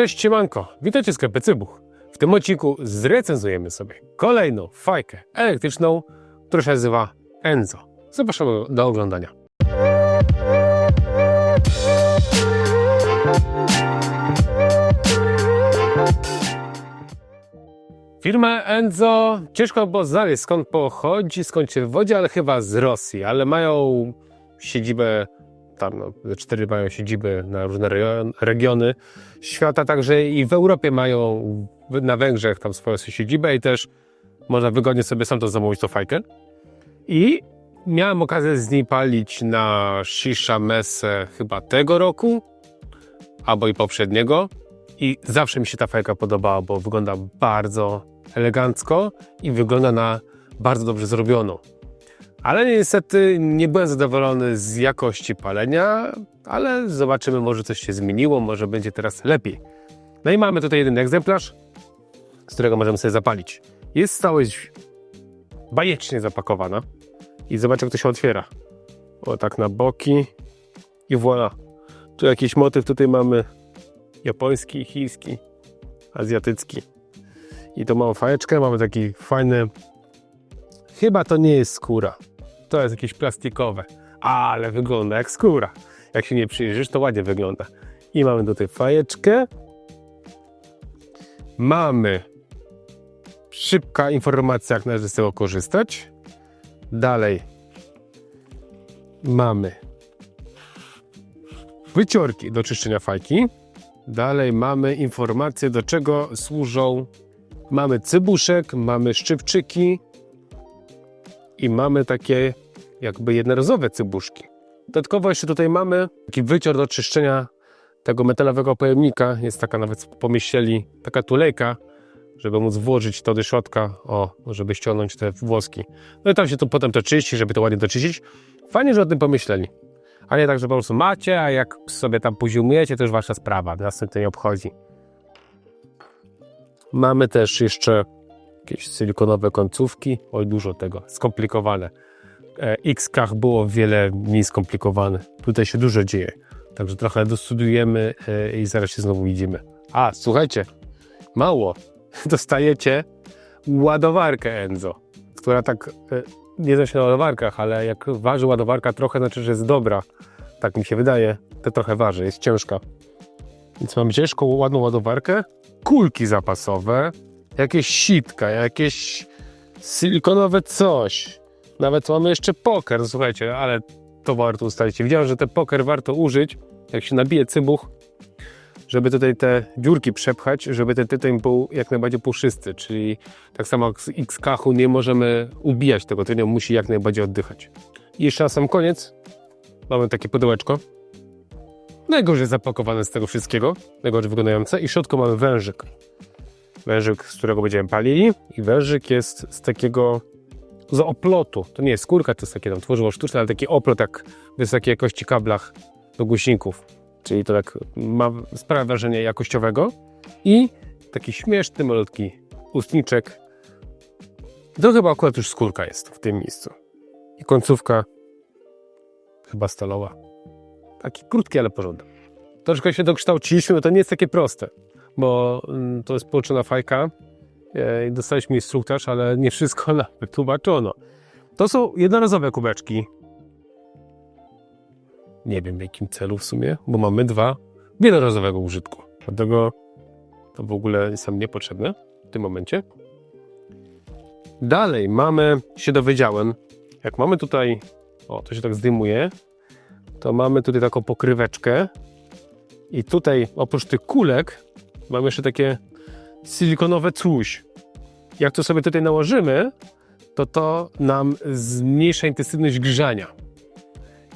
Cześć, siemanko, witajcie w sklepie Cybuch. W tym odcinku zrecenzujemy sobie kolejną fajkę elektryczną, która się nazywa Enzo. Zapraszamy do oglądania. Firma Enzo, ciężko było znaleźć skąd pochodzi, skąd się wywodzi, ale chyba z Rosji, ale mają siedzibę tam, no, cztery mają siedziby na różne regiony świata, także i w Europie mają na Węgrzech tam swoją siedzibę i też można wygodnie sobie sam to zamówić, tą fajkę. I miałem okazję z niej palić na Shisha Messe chyba tego roku, albo i poprzedniego. I zawsze mi się ta fajka podobała, bo wygląda bardzo elegancko i wygląda na bardzo dobrze zrobioną. Ale niestety nie byłem zadowolony z jakości palenia, ale zobaczymy, może coś się zmieniło, może będzie teraz lepiej. No i mamy tutaj jeden egzemplarz, z którego możemy sobie zapalić. Jest całość bajecznie zapakowana i zobacz jak to się otwiera. O tak na boki i voilà. Tu jakiś motyw tutaj mamy japoński, chiński, azjatycki. I to mamy fajeczkę, mamy taki fajny Chyba to nie jest skóra. To jest jakieś plastikowe. Ale wygląda jak skóra. Jak się nie przyjrzysz, to ładnie wygląda. I mamy tutaj fajeczkę. Mamy szybka informacja, jak należy z tego korzystać. Dalej mamy wyciorki do czyszczenia fajki. Dalej mamy informacje, do czego służą. Mamy cybuszek, mamy szczypczyki, i mamy takie jakby jednorazowe cybuszki. Dodatkowo jeszcze tutaj mamy taki wycior do czyszczenia tego metalowego pojemnika. Jest taka nawet pomyśleli, taka tulejka, żeby móc włożyć to do środka, o, żeby ściągnąć te włoski. No i tam się to potem to czyści, żeby to ładnie doczyścić. Fajnie, że o tym pomyśleli. A nie tak, że po prostu macie, a jak sobie tam poziomujecie, to już wasza sprawa. Nas to nie obchodzi. Mamy też jeszcze jakieś silikonowe końcówki. Oj, dużo tego, skomplikowane. E, X-kach było wiele mniej skomplikowane. Tutaj się dużo dzieje. Także trochę dostudujemy e, i zaraz się znowu widzimy. A, słuchajcie, mało. Dostajecie ładowarkę Enzo, która tak, e, nie znam się na ładowarkach, ale jak waży ładowarka trochę, znaczy, że jest dobra. Tak mi się wydaje. To trochę waży, jest ciężka. Więc mamy ciężką, ładną ładowarkę, kulki zapasowe, jakieś sitka, jakieś silikonowe coś. Nawet mamy jeszcze poker, słuchajcie, ale to warto ustalić. Widziałem, że ten poker warto użyć, jak się nabije cybuch, żeby tutaj te dziurki przepchać, żeby ten tytoń był jak najbardziej puszysty, czyli tak samo jak z X-kachu nie możemy ubijać tego tytoniu, musi jak najbardziej oddychać. I jeszcze na sam koniec mamy takie pudełeczko, najgorzej zapakowane z tego wszystkiego, najgorzej wyglądające i w środku mamy wężyk wężyk, z którego będziemy palili i wężyk jest z takiego z oplotu, to nie jest skórka, to jest takie tam tworzywo sztuczne, ale taki oplot jak wysokiej jakości kablach do głośników, czyli to tak ma, sprawia wrażenie jakościowego i taki śmieszny, malutki ustniczek. To chyba akurat już skórka jest w tym miejscu. I końcówka chyba stalowa. Taki krótki, ale porządek. Troszkę się dokształciliśmy, bo to nie jest takie proste bo mm, to jest połączona fajka e, i dostaliśmy instruktaż, ale nie wszystko nam wytłumaczono. To są jednorazowe kubeczki. Nie wiem w jakim celu w sumie, bo mamy dwa wielorazowego użytku. Dlatego to w ogóle jest nam niepotrzebne w tym momencie. Dalej mamy, się dowiedziałem, jak mamy tutaj, o to się tak zdejmuje, to mamy tutaj taką pokryweczkę i tutaj oprócz tych kulek Mamy jeszcze takie silikonowe coś. Jak to sobie tutaj nałożymy, to to nam zmniejsza intensywność grzania.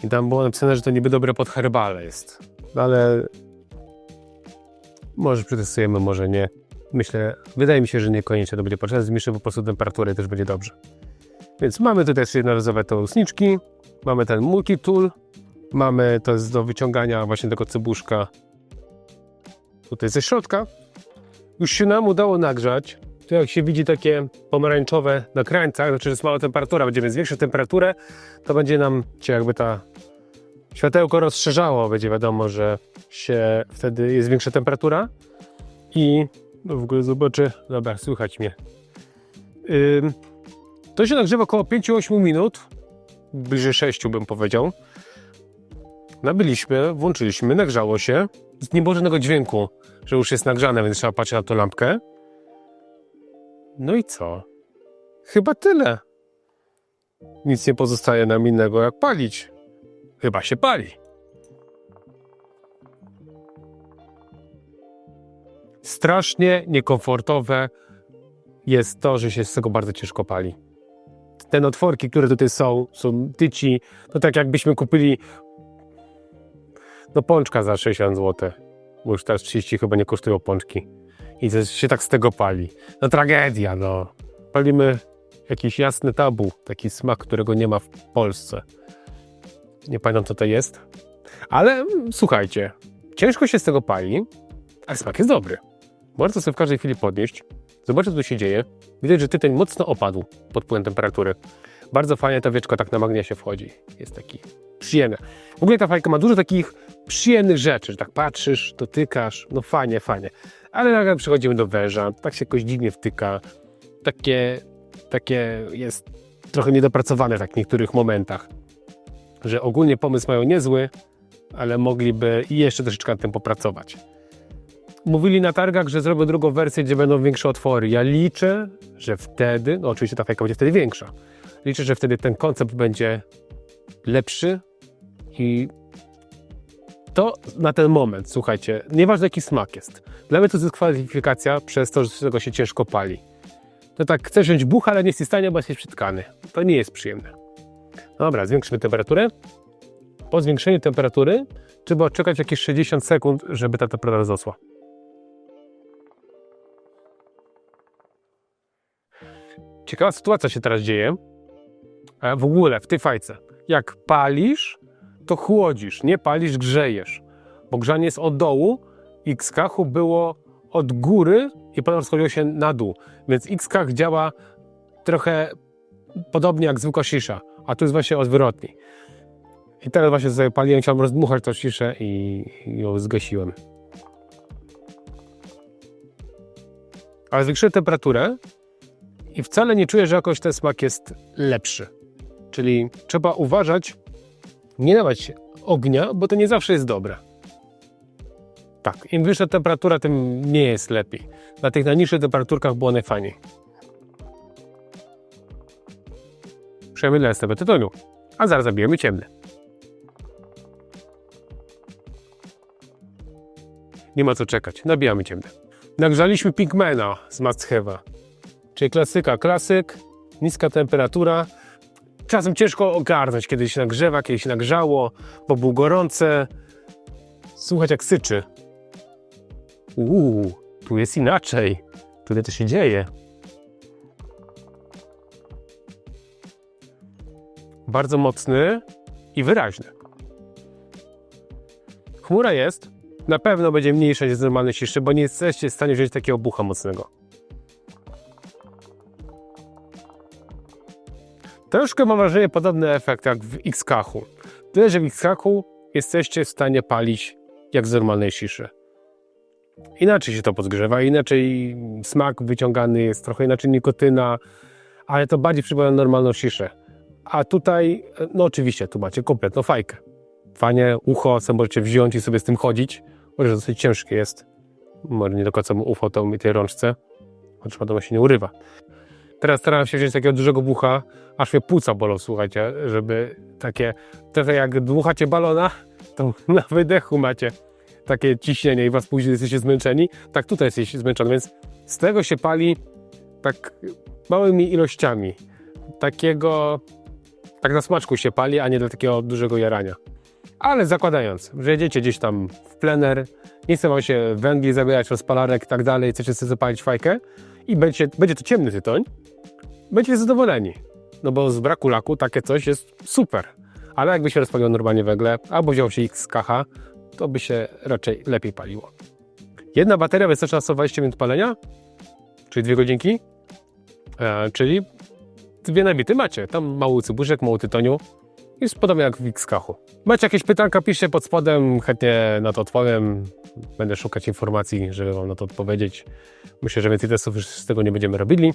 I tam było napisane, że to niby dobre pod herbale jest. No ale może przetestujemy, może nie. Myślę, wydaje mi się, że niekoniecznie to będzie potrzebne. Zmniejszy po prostu temperaturę też będzie dobrze. Więc mamy tutaj też jednorazowe te ustniczki. Mamy ten multi-tool. Mamy, to jest do wyciągania właśnie tego cybuszka tutaj ze środka. Już się nam udało nagrzać. Tu jak się widzi takie pomarańczowe na krańcach, znaczy, że jest mała temperatura, będziemy zwiększać temperaturę, to będzie nam się jakby ta światełko rozszerzało, będzie wiadomo, że się wtedy jest większa temperatura. I no w ogóle zobaczę. Dobra, słychać mnie. Ym, to się nagrzewa około 5-8 minut. Bliżej 6 bym powiedział. Nabyliśmy, włączyliśmy, nagrzało się. Nie było żadnego dźwięku, że już jest nagrzane, więc trzeba patrzeć na tą lampkę. No i co? Chyba tyle. Nic nie pozostaje nam innego jak palić. Chyba się pali. Strasznie niekomfortowe jest to, że się z tego bardzo ciężko pali. Te otworki, które tutaj są, są tyci, to tak jakbyśmy kupili no pączka za 60 zł. Bo już teraz 30 chyba nie kosztują pączki. I to się tak z tego pali. No tragedia, no. Palimy jakiś jasny tabu, taki smak, którego nie ma w Polsce. Nie pamiętam, co to jest. Ale mm, słuchajcie, ciężko się z tego pali, ale smak jest dobry. Można sobie w każdej chwili podnieść, zobaczyć, co tu się dzieje. Widać, że tytoń mocno opadł pod wpływem temperatury. Bardzo fajnie ta wieczko tak na magnesie wchodzi. Jest taki przyjemny. W ogóle ta fajka ma dużo takich przyjemnych rzeczy, że tak patrzysz, dotykasz, no fajnie, fajnie. Ale nagle przechodzimy do węża, tak się jakoś dziwnie wtyka. Takie, takie jest trochę niedopracowane tak w niektórych momentach. Że ogólnie pomysł mają niezły, ale mogliby i jeszcze troszeczkę nad tym popracować. Mówili na targach, że zrobią drugą wersję, gdzie będą większe otwory. Ja liczę, że wtedy, no oczywiście ta fajka będzie wtedy większa. Liczę, że wtedy ten koncept będzie lepszy i to na ten moment, słuchajcie, nieważne jaki smak jest. Dla mnie to jest dyskwalifikacja przez to, że tego się ciężko pali. To tak, chcesz wziąć buch, ale nie jesteś w stanie, bo jesteś przytkany. To nie jest przyjemne. Dobra, zwiększymy temperaturę. Po zwiększeniu temperatury trzeba odczekać jakieś 60 sekund, żeby ta temperatura zosła. Ciekawa sytuacja się teraz dzieje. E, W ogóle w tej fajce. Jak palisz, to chłodzisz, nie palisz, grzejesz. Bo grzanie jest od dołu, X-Kachu było od góry i potem rozchodziło się na dół. Więc X-Kach działa trochę podobnie jak zwykła sisza, a tu jest właśnie odwrotnie. I teraz właśnie sobie paliłem, chciałem rozdmuchać tą siszę i i ją zgasiłem. Ale zwiększyłem temperaturę i wcale nie czuję, że jakoś ten smak jest lepszy. Czyli trzeba uważać, nie dawać ognia, bo to nie zawsze jest dobre. Tak, im wyższa temperatura, tym nie jest lepiej. Na tych najniższych temperaturkach było najfajniej. Dla STB tytoniu, a zaraz zabijemy ciemne. Nie ma co czekać, nabijamy ciemne. Nagrzaliśmy Pigmana z Have'a, czyli klasyka, klasyk, niska temperatura, czasem ciężko ogarnąć, kiedy się nagrzewa, kiedy się nagrzało, bo było gorące. Słuchać jak syczy. Uuu, tu jest inaczej. Tutaj to się dzieje. Bardzo mocny i wyraźny. Chmura jest. Na pewno będzie mniejsza niż normalne ciszy, bo nie jesteście w stanie wziąć takiego bucha mocnego. Troszkę mam wrażenie podobny efekt jak w X-Kachu. Tyle, że w X-Kachu jesteście w stanie palić jak z normalnej ciszy. Inaczej się to podgrzewa, inaczej smak wyciągany jest, trochę inaczej nikotyna, ale to bardziej przypomina normalną ciszę. A tutaj, no oczywiście, tu macie kompletną fajkę. Fajnie, ucho sobie możecie wziąć i sobie z tym chodzić, może dosyć ciężkie jest. Może nie do końca to mi tej rączce, chociaż wiadomo się nie urywa. Teraz staram się wziąć takiego dużego bucha, aż mnie płuca bolą, słuchajcie, żeby takie, trochę jak dmuchacie balona, to na wydechu macie takie ciśnienie i was później jesteście zmęczeni, tak tutaj jesteście zmęczeni, więc z tego się pali tak małymi ilościami. Takiego, tak na smaczku się pali, a nie dla takiego dużego jarania. Ale zakładając, że jedziecie gdzieś tam w plener, nie chce wam się węgli zabierać, rozpalarek i tak dalej, chcecie sobie zapalić fajkę i będzie, będzie to ciemny tytoń, będziecie zadowoleni. No bo z braku laku takie coś jest super. Ale jakby się rozpaliło normalnie węgle, albo wziął się X kacha, to by się raczej lepiej paliło. Jedna bateria wystarcza na 120 minut palenia, czyli dwie godzinki, e, czyli dwie nabity macie. Tam mały cybuszek, mało tytoniu, Jest podobnie jak w Xkachu. Macie jakieś pytanka, piszcie pod spodem, chętnie na to odpowiem. Będę szukać informacji, żeby wam na to odpowiedzieć. Myślę, że więcej testów już z tego nie będziemy robili.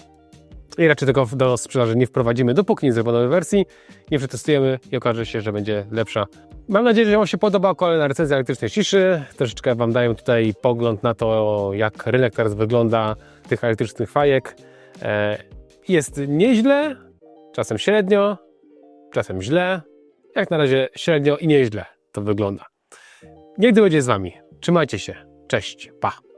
I raczej tego do sprzedaży nie wprowadzimy, dopóki nie zrobimy nowej wersji, nie przetestujemy i okaże się, że będzie lepsza. Mam nadzieję, że Wam się podoba kolejna recenzja elektrycznej ciszy. Troszeczkę Wam daję tutaj pogląd na to, jak rynek teraz wygląda tych elektrycznych fajek. E, Jest nieźle, czasem średnio, czasem źle. Jak na razie średnio i nieźle to wygląda. Niech będzie z Wami. Trzymajcie się. Cześć. Pa.